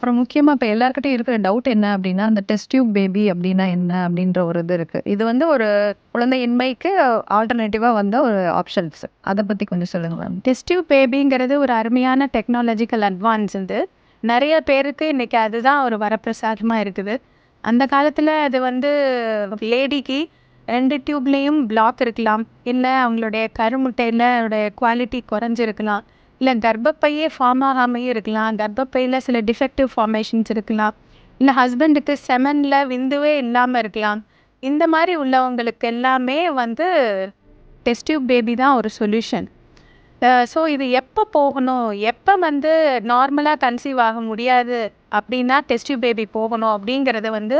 அப்புறம் முக்கியமா இப்ப எல்லார்கிட்டயும் இருக்கிற டவுட் என்ன அப்படின்னா, அந்த டெஸ்ட் டியூப் பேபி அப்படின்னா என்ன? அப்படின்ற ஒரு இது இருக்கு. இது வந்து ஒரு குழந்தையின்மைக்கு ஆல்டர்னேட்டிவா வந்த ஒரு ஆப்ஷன்ஸ். அத பத்தி கொஞ்சம் சொல்லுங்க மேம். டெஸ்ட் டியூப் பேபிங்கிறது ஒரு அருமையான டெக்னாலஜிக்கல் அட்வான்ஸ் இது. நெறைய பேருக்கு இன்னைக்கு அதுதான் ஒரு வரப்பிரசாதமா இருக்குது. அந்த காலத்துல அது வந்து லேடிக்கு 2 டியூப்லயும் பிளாக் இருக்கலாம். இல்ல அவங்களுடைய கருமுட்டையில உடைய குவாலிட்டி குறைஞ்சிருக்கலாம். இல்லை கர்ப்பப்பையே ஃபார்ம் ஆகாமயே இருக்கலாம். கர்ப்பப்பையில் சில டிஃபெக்டிவ் ஃபார்மேஷன்ஸ் இருக்கலாம். இல்லை ஹஸ்பண்டுக்கு செமனில் விந்துவே இல்லாமல் இருக்கலாம். இந்த மாதிரி உள்ளவங்களுக்கு எல்லாமே வந்து டெஸ்ட் டியூப் பேபி தான் ஒரு சொல்யூஷன். ஸோ இது எப்போ போகணும்? எப்போ வந்து நார்மலாக கன்சீவ் ஆக முடியாது அப்படின்னா டெஸ்ட் டியூப் பேபி போகணும் அப்படிங்கிறத வந்து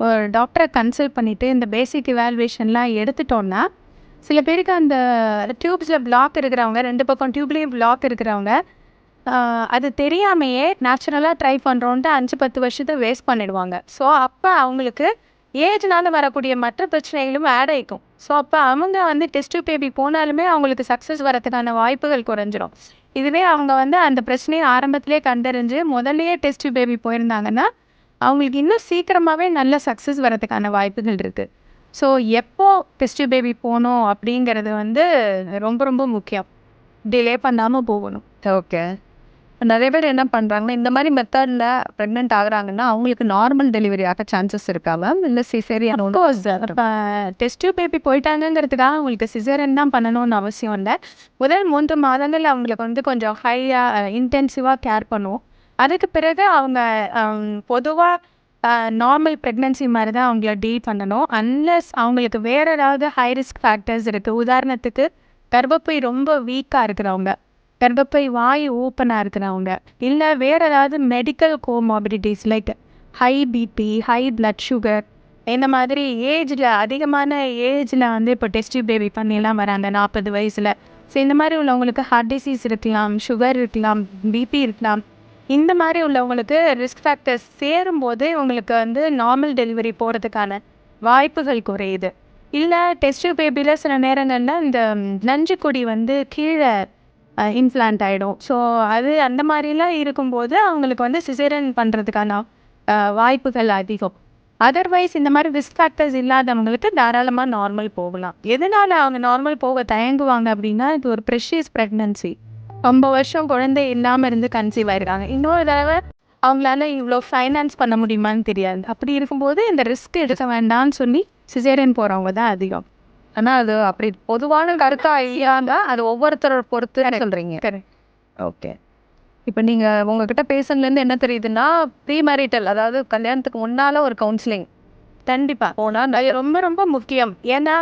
ஒரு கன்சல்ட் பண்ணிவிட்டு இந்த பேசிக் இவால்வேஷன்லாம் எடுத்துட்டோம்னா, சில பேருக்கு அந்த டியூப்ஸில் பிளாக் இருக்கிறவங்க ரெண்டு பக்கம் டியூப்லேயும் பிளாக் இருக்கிறவங்க, அது தெரியாமையே நேச்சுரலாக ட்ரை பண்ணுறோன்ட்டு அஞ்சு பத்து வருஷத்தை வேஸ்ட் பண்ணிடுவாங்க. ஸோ அப்போ அவங்களுக்கு ஏஜ்னால வரக்கூடிய மற்ற பிரச்சனைகளும் ஆட் ஆகிக்கும் ஸோ அப்போ அவங்க வந்து டெஸ்ட் பேபி போனாலுமே அவங்களுக்கு சக்ஸஸ் வரதுக்கான வாய்ப்புகள் குறைஞ்சிரும். இதுவே அவங்க வந்து அந்த பிரச்சனையை ஆரம்பத்திலே கண்டறிஞ்சு முதல்லையே டெஸ்ட் பேபி போயிருந்தாங்கன்னா, அவங்களுக்கு இன்னும் சீக்கிரமாகவே நல்ல சக்ஸஸ் வரதுக்கான வாய்ப்புகள் இருக்குது ஸோ எப்போ டெஸ்ட் பேபி போணும் அப்படிங்கிறது வந்து ரொம்ப ரொம்ப முக்கியம். டிலே பண்ணாம போகணும். ஓகே. நெறைய பேர் என்ன பண்றாங்கன்னா, இந்த மாரி மெத்தட்ல பிரெக்னன்ட் ஆகுறாங்கன்னா, அவங்களுக்கு நார்மல் டெலிவரி ஆக சான்சஸ் இருக்கா மேம்? இல்ல சிசேரியன் டெஸ்ட் பேபி போயிட்டாங்கங்கிறதுக்காக அவங்களுக்கு சிசேரியன் தான் பண்ணணும்னு அவசியம் இல்ல. முதல் 3 மாதங்கள் அவங்களுக்கு வந்து கொஞ்சம் ஹையா இன்டென்சிவா கேர் பண்ணுவோம். அதுக்கு பிறகு அவங்க அம் பொதுவா அ நார்மல் ப்ரெக்னன்சி மாதிரி தான் அவங்கள டீல் பண்ணணும். அன்லெஸ் அவங்களுக்கு வேறு ஏதாவது ஹை ரிஸ்க் ஃபேக்டர்ஸ் இருக்குது உதாரணத்துக்கு கர்ப்பப்பை ரொம்ப வீக்காக இருக்கிறவங்க, கர்ப்பப்பை வாய் ஓப்பனாக இருக்கிறவங்க, இல்லை வேறு ஏதாவது medical comorbidities like high BP, high blood sugar இந்த மாதிரி ஏஜில் அதிகமான ஏஜில் வந்து இப்போ டெஸ்ட் பேபி பண்ணிலாம் வராங்க நாற்பது வயசில் ஸோ இந்த மாதிரி உள்ளவங்களுக்கு ஹார்ட் டிசீஸ் இருக்கலாம், சுகர் இருக்கலாம், பிபி இருக்கலாம். இந்த மாதிரி உள்ளவங்களுக்கு ரிஸ்க் ஃபேக்டர்ஸ் சேரும்போது இவங்களுக்கு வந்து நார்மல் டெலிவரி போகிறதுக்கான வாய்ப்புகள் குறையுது. இல்லை டெஸ்ட் பேபியில் சில நேரங்கள்ல இந்த நஞ்சுக்கொடி வந்து கீழே இன்ஃப்ளான்ட் ஆகிடும் ஸோ அது அந்த மாதிரிலாம் இருக்கும்போது அவங்களுக்கு வந்து சிசேரன் பண்ணுறதுக்கான வாய்ப்புகள் அதிகம். அதர்வைஸ் இந்த மாதிரி ரிஸ்க் ஃபேக்டர்ஸ் இல்லாதவங்களுக்கு தாராளமாக நார்மல் போகலாம். எதனால அவங்க நார்மல் போக தயங்குவாங்க அப்படின்னா, இது ஒரு ப்ரெஷியஸ் ப்ரெக்னன்சி ரொம்ப வருஷம் குழந்தை இல்லாம இருந்து கன்சீவ் ஆயிருக்காங்க. இன்னொரு தடவ அவங்களால இவ்ளோ ஃபைனான்ஸ் பண்ண முடியுமான்னு தெரியாது. அப்படி இருக்கும்போது இந்த ரிஸ்க் எடுக்க வேண்டாம்னு சொல்லி சிசேரியன் போறவங்க தான் அதிகம். ஆனா அது அப்படி பொதுவான கருத்தா இல்லையாங்க அது ஒவ்வொருத்தர பொறுத்து. கரெக்ட். ஓகே. இப்ப நீங்க உங்ககிட்ட பேசுனதுலேருந்து என்ன தெரியுதுன்னா, ப்ரீ மேரிட்டல் அதாவது கல்யாணத்துக்கு முன்னால ஒரு கவுன்சிலிங் கண்டிப்பா. போனா அது ரொம்ப ரொம்ப முக்கியம். ஏன்னா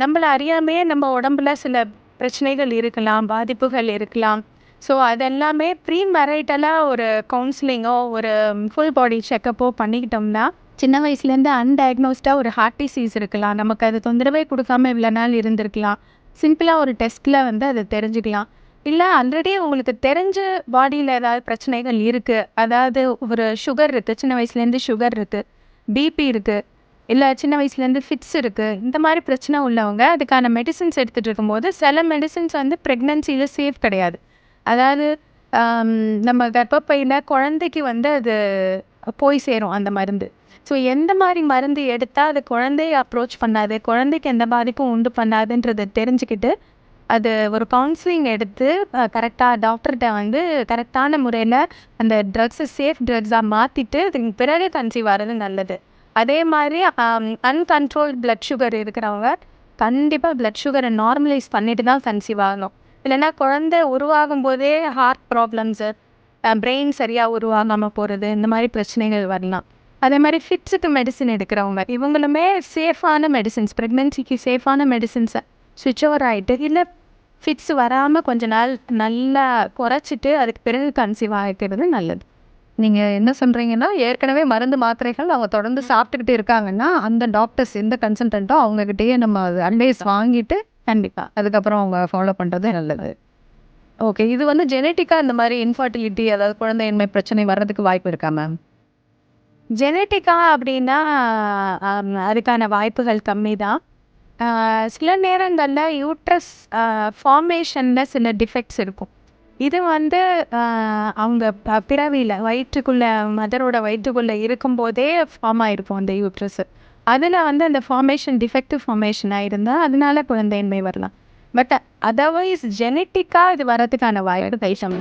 நம்மள அறியாமயே நம்ம உடம்புல சில பிரச்சனைகள் இருக்கலாம், பாதிப்புகள் இருக்கலாம். ஸோ அதெல்லாமே ப்ரீ மேரிட்டலா ஒரு கவுன்சிலிங்கோ, ஒரு ஃபுல் பாடி செக்கப்போ பண்ணிக்கிட்டோம்னா, சின்ன வயசுலேருந்து அன்டயக்னோஸ்டாக ஒரு ஹார்ட் டிசீஸ் இருக்கலாம். நமக்கு அது தொந்தரவே கொடுக்காம இவ்வளோ நாள் இருந்திருக்கலாம். சிம்பிளாக ஒரு டெஸ்ட்டில் வந்து அதை தெரிஞ்சுக்கலாம். இல்லை ஆல்ரெடி உங்களுக்கு தெரிஞ்ச பாடியில் ஏதாவது பிரச்சனைகள் இருக்குது அதாவது ஒரு சுகர் இருக்குது சின்ன வயசுலேருந்து சுகர் இருக்குது பிபி இருக்குது இல்லை சின்ன வயசுலேருந்து ஃபிட்ஸ் இருக்குது இந்த மாதிரி பிரச்சனை உள்ளவங்க அதுக்கான மெடிசின்ஸ் எடுத்துகிட்டு இருக்கும்போது, சில மெடிசன்ஸ் வந்து ப்ரெக்னென்சியில் சேஃப் கிடையாது. அதாவது நம்ம கர்ப்பப்பையில் குழந்தைக்கு வந்து அது போய் சேரும் அந்த மருந்து. ஸோ எந்த மாதிரி மருந்து எடுத்தால் அது குழந்தைய அப்ரோச் பண்ணாது, குழந்தைக்கு எந்த பாதிப்பும் உண்டு பண்ணாதுன்றத தெரிஞ்சுக்கிட்டு, அது ஒரு கவுன்சிலிங் எடுத்து கரெக்டாக டாக்டர்கிட்ட வந்து கரெக்டான முறையில் அந்த ட்ரக்ஸை சேஃப் ட்ரக்ஸாக மாற்றிட்டு அதுக்கு பிறகு கன்சீவ் வர்றது நல்லது. அதே மாதிரி அன்கண்ட்ரோல் அன்கண்ட்ரோல்ட் பிளட் சுகர் இருக்கிறவங்க, கண்டிப்பாக பிளட் சுகரை நார்மலைஸ் பண்ணிட்டு தான் கன்சீவ் ஆகணும். இல்லைன்னா குழந்தை உருவாகும் போதே ஹார்ட் ப்ராப்ளம்ஸு, பிரெயின் சரியாக உருவாகாமல் போகிறது இந்த மாதிரி பிரச்சனைகள் வரலாம். அதே மாதிரி ஃபிட்ஸுக்கு மெடிசின் எடுக்கிறவங்க, இவங்களுமே சேஃபான மெடிசின்ஸ் ப்ரெக்னென்சிக்கு சேஃபான மெடிசின்ஸை சுவிட்ச் ஓவர் ஆயிட்டு, இல்லை ஃபிட்ஸ் வராமல் கொஞ்ச நாள் நல்லா குறைச்சிட்டு, அதுக்கு பிறகு கன்சீவ் ஆகிக்கிறது நல்லது. நீங்க என்ன சொல்றீங்கன்னா, ஏற்கனவே மருந்து, மாத்திரைகள் அவங்க தொடர்ந்து சாப்பிட்டுக்கிட்டு இருக்காங்கன்னா, அந்த டாக்டர்ஸ் எந்த கன்சல்டன்ட்டோ அவங்க கிட்டயே நம்ம அட்வைஸ் வாங்கிட்டு, கண்டிப்பா. அதுக்கப்புறம் அவங்க ஃபாலோ பண்றது நல்லது. ஓகே. இது வந்து ஜெனடிக்கா இந்த மாரி இன்ஃபர்டிலிட்டி அதாவது குழந்தையின்மை பிரச்சனை வர்றதுக்கு வாய்ப்பு இருக்கா மேம்? ஜெனடிக்கா அப்படின்னா, அதுக்கான வாய்ப்புகள் கம்மி தான். சில நேரங்கள்ல யூட்ரஸ் ஃபார்மேஷன்ல சில டிஃபெக்ட்ஸ் இருக்கும். இது வந்து அவங்க ப பிறவியில் வயிற்றுக்குள்ளே மதரோட வயிற்றுக்குள்ள இருக்கும்போதே ஃபார்ம் ஆகிருக்கும் அந்த யூட்ரஸ். அதில் வந்து அந்த ஃபார்மேஷன் டிஃபெக்டிவ் ஃபார்மேஷனாக இருந்தால் அதனால குழந்தையின்மை வரலாம். பட் அதர்வைஸ் ஜெனட்டிக்காக இது வரதுக்கான வாய்ப்பு கைசம்